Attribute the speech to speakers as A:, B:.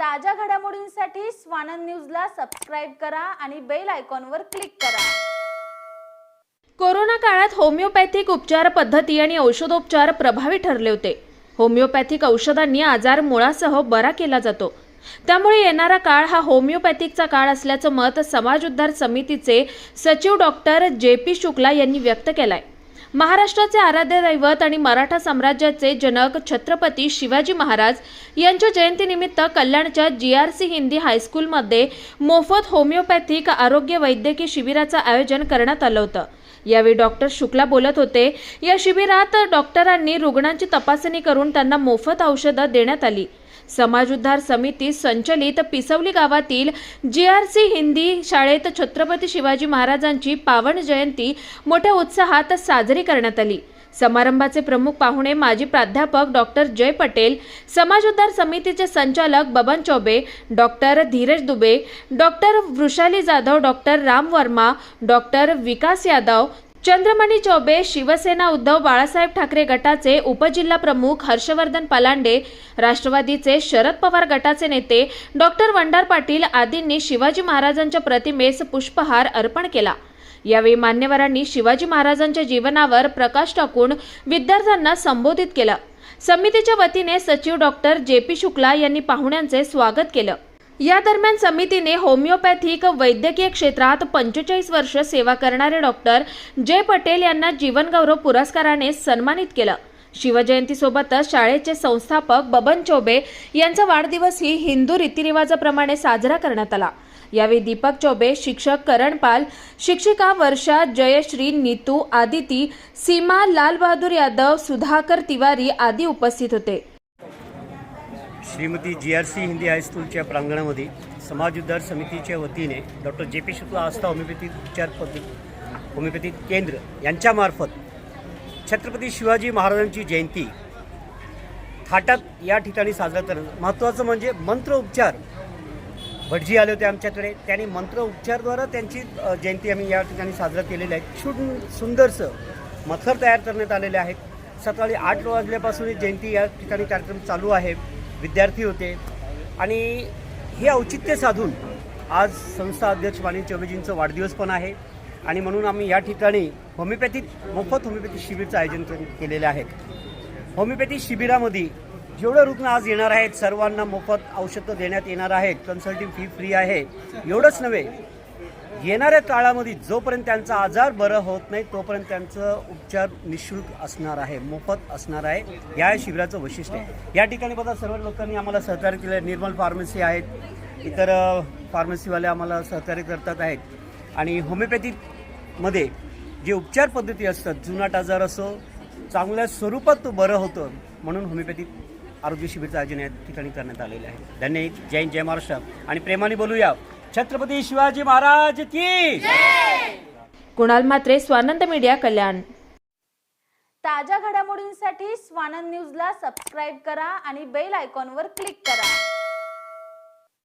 A: ताज्या घडामोडींसाठी स्वानंद न्यूजला सबस्क्राईब करा आणि बेल आयकॉनवर क्लिक करा.
B: कोरोना काळात होमिओपॅथिक उपचार पद्धती आणि औषधोपचार प्रभावी ठरले होते. होमिओपॅथिक औषधांनी आजार मुळासह बरा केला जातो. त्यामुळे येणारा काळ हा होमिओपॅथिकचा काळ असल्याचं मत समाज उद्धार समितीचे सचिव डॉक्टर जे पी शुक्ला यांनी व्यक्त केलंय. महाराष्ट्राचे आराध्य दैवत आणि मराठा साम्राज्याचे जनक छत्रपती शिवाजी महाराज यांच्या जयंतीनिमित्त कल्याणच्या जी आर सी हिंदी हायस्कूलमध्ये मोफत होमिओपॅथिक आरोग्य वैद्यकीय शिबिराचं आयोजन करण्यात आलं होतं. यावेळी डॉक्टर शुक्ला बोलत होते या शिबिरात डॉक्टरांनी रुग्णांची तपासणी करून त्यांना मोफत औषधं देण्यात आली. समाज उद्धार समिती संचलित पिसवली गावातील जी आर सी हिंदी शाळेत छत्रपती शिवाजी महाराजांची पावन जयंती मोठ्या उत्साहात साजरी करण्यात आली. समारंभाचे प्रमुख पाहुणे माजी प्राध्यापक डॉक्टर जय पटेल समाज उद्धार समितीचे संचालक Baban Choubey doctor Dheeraj Dubey doctor Vrushali Jadhav doctor Ram Verma doctor Vikas Yadav Chandramani Choubey Shivsena Uddhav Balasaheb Thackeray गटाचे उपजिल्हा प्रमुख हर्षवर्धन पलांडे राष्ट्रवादीचे शरद पवार गटाचे नेते डॉक्टर वंडार पाटील आदींनी शिवाजी महाराजांच्या प्रतिमेस पुष्पहार अर्पण केला. यावेळी मान्यवरांनी शिवाजी महाराजांच्या जीवनावर प्रकाश टाकून विद्यार्थ्यांना संबोधित केलं. समितीच्या वतीने सचिव डॉक्टर जे पी शुक्ला यांनी पाहुण्यांचे स्वागत केलं. या दरम्यान समितीने होमिओपॅथिक वैद्यकीय क्षेत्रात पंचेचाळीस वर्ष सेवा करणारे डॉक्टर जय पटेल यांना जीवनगौरव पुरस्काराने सन्मानित केलं. शिवजयंतीसोबतच शाळेचे संस्थापक बबन चोबे यांचा वाढदिवसही हिंदू रीतिरिवाजाप्रमाणे साजरा करण्यात आला. यावेळी दीपक चोबे शिक्षक करणपाल शिक्षिका वर्षा जयश्री नीतू आदिती सीमा लालबहादूर यादव सुधाकर तिवारी आदी उपस्थित होते.
C: Shrimati G R C Hindi हायस्कूलच्या प्रांगणामध्ये समाज उद्धार समितीच्या वतीने डॉक्टर जे पी शुक्ला आस्था होमिओपॅथिक उपचार पद्धती होमिओपॅथिक केंद्र यांच्यामार्फत छत्रपती शिवाजी महाराजांची जयंती थाटात या ठिकाणी साजरा करणं महत्त्वाचं म्हणजे मंत्र उपचार. भटजी आले होते आमच्याकडे. त्यांनी मंत्र उपचारद्वारा त्यांची जयंती आम्ही या ठिकाणी साजरा केलेली आहे. छुट सुंदरसं मथर तयार करण्यात आलेले आहेत. सकाळी आठ वाजल्यापासून जयंती या ठिकाणी कार्यक्रम चालू आहे. विद्यार्थी होते. आणि हे औचित्य साधून आज संस्था अध्यक्ष वाणी चौबेजींचं वाढदिवस पण आहे. आणि म्हणून आम्ही या ठिकाणी होमिओपॅथी मोफत होमिओपॅथी शिबिरचं आयोजन केलेले केलेलं आहे. होमिओपॅथी शिबिरामध्ये जेवढे रुग्ण आज येणार आहेत सर्वांना मोफत औषधं देण्यात येणार आहेत कन्सल्टिंग फी फ्री आहे एवढंच नव्हे येणाऱ्या काळामध्ये जोपर्यंत त्यांचा आजार बरं होत नाही तोपर्यंत त्यांचं उपचार निशुल्क असणार आहे मोफत असणार आहे. या शिबिराचं वैशिष्ट्य आहे. या ठिकाणी बघा सर्व लोकांनी आम्हाला सहकार्य केलं आहे निर्मल फार्मसी आहेत. इतर फार्मसीवाले आम्हाला सहकार्य करतात आहेत. आणि होमिओपॅथीमध्ये जे उपचार पद्धती असतात जुनाट आजार असो चांगल्या स्वरूपात तो बरं होतं म्हणून होमिओपॅथिक आरोग्य शिबिरचं आयोजन या ठिकाणी करण्यात आलेलं आहे. धन्यवाद. जय हिंद, जय महाराष्ट्र. आणि प्रेमाने बोलूया. छत्रपती शिवाजी महाराज की
B: कुणाल म्हात्रे स्वानंद मीडिया कल्याण.
A: ताज्या घडामोडींसाठी स्वानंद न्यूजला सबस्क्राईब करा आणि बेल आयकॉनवर क्लिक करा.